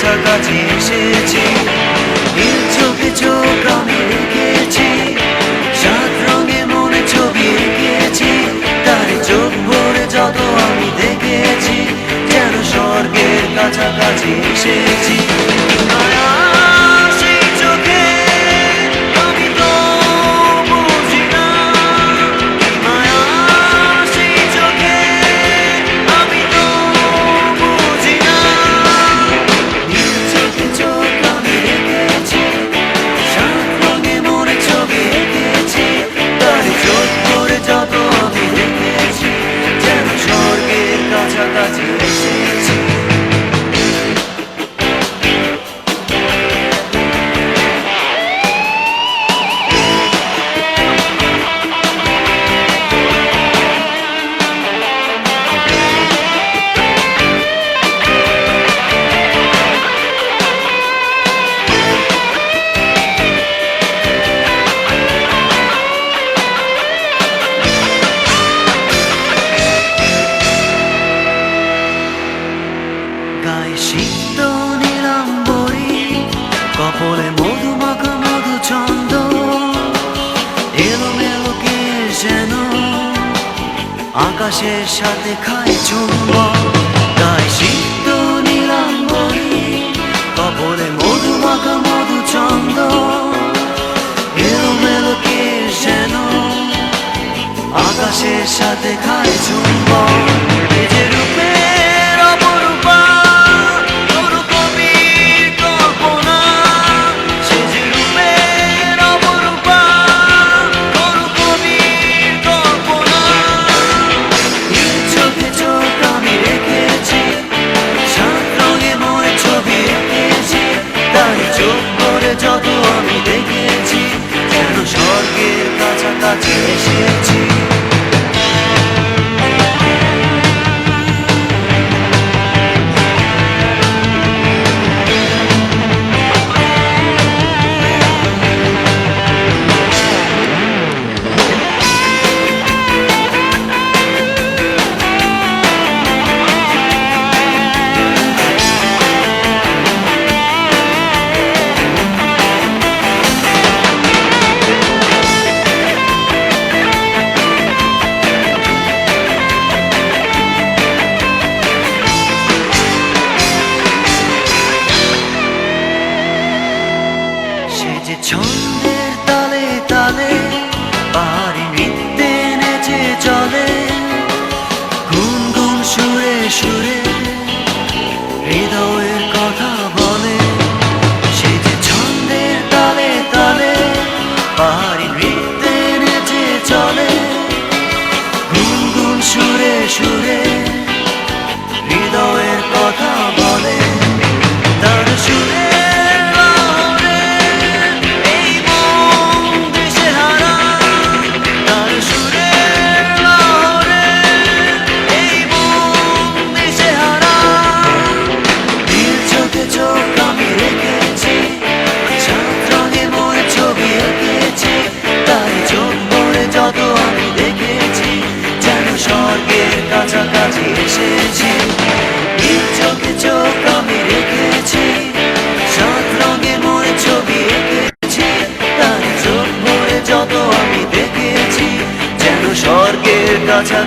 কাছাকাছি এসেছি ছবি চোখ আমি রেখেছি, সাত রঙে মনে ছবি এঁকেছি, তার চোখ ভরে যত আমি দেখেছি, যেন স্বর্গের কাছাকাছি এসেছি। আকাশের সাথে খায় চুম্বন তাই সিদ্ধ নীলাম্বরী কপলে মধু মাখা মধু চন্দ এলোমেলো কে যেন আকাশের সাথে খায় চুম্বন। সন্ধ্যের তালে তালে পাহাড়ি নৃত্যে নেচে চলে। ঘুম ঘুম সুরে সুরে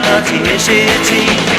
কাছাকাছি এসেছি।